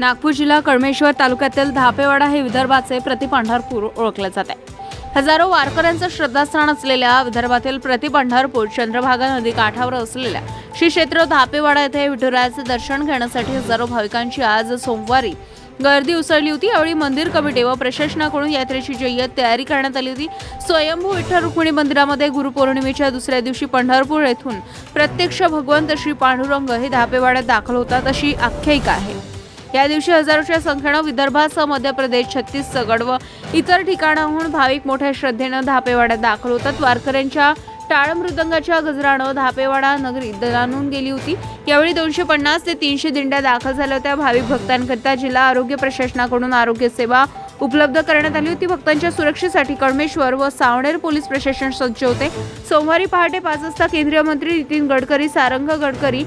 नागपूर जिल्हा कळमेश्वर तालुक्यातील धापेवाडा हे विदर्भाचे प्रतिपंढरपूर ओळखले जाते. हजारो वारकऱ्यांचं श्रद्धास्थान असलेल्या विदर्भातील प्रतिपंढरपूर चंद्रभागा नदी काठावर असलेल्या श्री क्षेत्र धापेवाडा येथे विठुरायाचे दर्शन घेण्यासाठी हजारो भाविकांची आज सोमवारी गर्दी उसळली होती. यावेळी मंदिर कमिटी व प्रशासनाकडून यात्रेची जय्यत तयारी करण्यात आली होती. स्वयंभू विठ्ठल रुक्मिणी मंदिरामध्ये गुरुपौर्णिमेच्या दुसऱ्या दिवशी पंढरपूर येथून प्रत्यक्ष भगवंत श्री पांडुरंग हे धापेवाड्यात दाखल होतात अशी आख्यायिका आहे. या दिवशी हजारोच्या संख्येनं विदर्भासह मध्य प्रदेश छत्तीसगड व इतर ठिकाणाहून भाविक मोठ्या श्रद्धेनं धापेवाड्यात दाखल होतात. वारकऱ्यांच्या टाळ मृदंगाच्या गजरानं धापेवाडा नगरी दलानून गेली होती. यावेळी दोनशे पन्नास ते तीनशे दिंड्या दाखल झाल्या होत्या. भाविक भक्तांकरिता जिल्हा आरोग्य प्रशासनाकडून आरोग्य सेवा उपलब्ध करण्यात आली होती. भक्तांच्या सुरक्षेसाठी कळमेश्वर व सावणेर पोलीस प्रशासन सज्ज होते. सोमवारी पहाटे पाच वाजता केंद्रीय मंत्री नितीन गडकरी सारंग गडकरी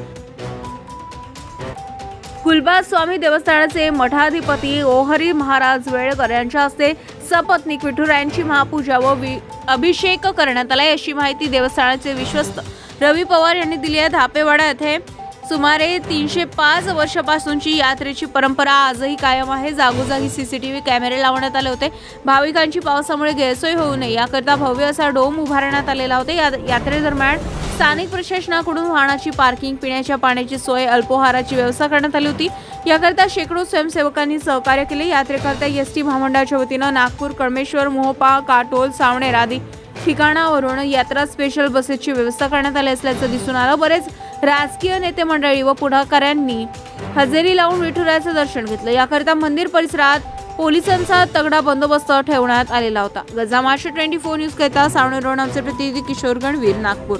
गुलबाज स्वामी देवस्थानाचे मठाधिपती ओहरी महाराज वेळकर यांच्या हस्ते सपत्नीक विठुरायांची महापूजा व अभिषेक करण्यात आला. अशी माहिती देवस्थानाचे विश्वस्त रवी पवार यांनी दिली आहे. धापेवाडा येथे सुमारे तीनशे पाच वर्षापासूनची यात्रेची परंपरा आजही कायम आहे. जागोजागी सीसीटीव्ही कॅमेरे लावण्यात आले होते. भाविकांची पावसामुळे गैरसोय होऊ नये. याकरता भव्य असा डोम उभारण्यात आलेला होता. या यात्रेदरम्यान स्थानिक प्रशासनाकडून वाहनाची पार्किंग पिण्याच्या पाण्याची सोय अल्पोहाराची व्यवस्था करण्यात आली होती. याकरता शेकडो स्वयंसेवकांनी सहकार्य केले. यात्रेकरता एस टी महामंडळाच्या वतीनं नागपूर कळमेश्वर मोहपा काटोल सावणेर आदी ठिकाणावरून यात्रा स्पेशल बसेसची व्यवस्था करण्यात आली असल्याचं दिसून आलं. बरेच राजकीय नेते मंडळी व पुढाकाऱ्यांनी हजेरी लावून विठुरायाचं दर्शन घेतलं. याकरता मंदिर परिसरात पोलिसांचा तगडा बंदोबस्त ठेवण्यात आलेला होता. गजामाशे ट्वेंटी फोर न्यूज करता सावणेर रोड आमचे प्रतिनिधी किशोर गणवीर नागपूर.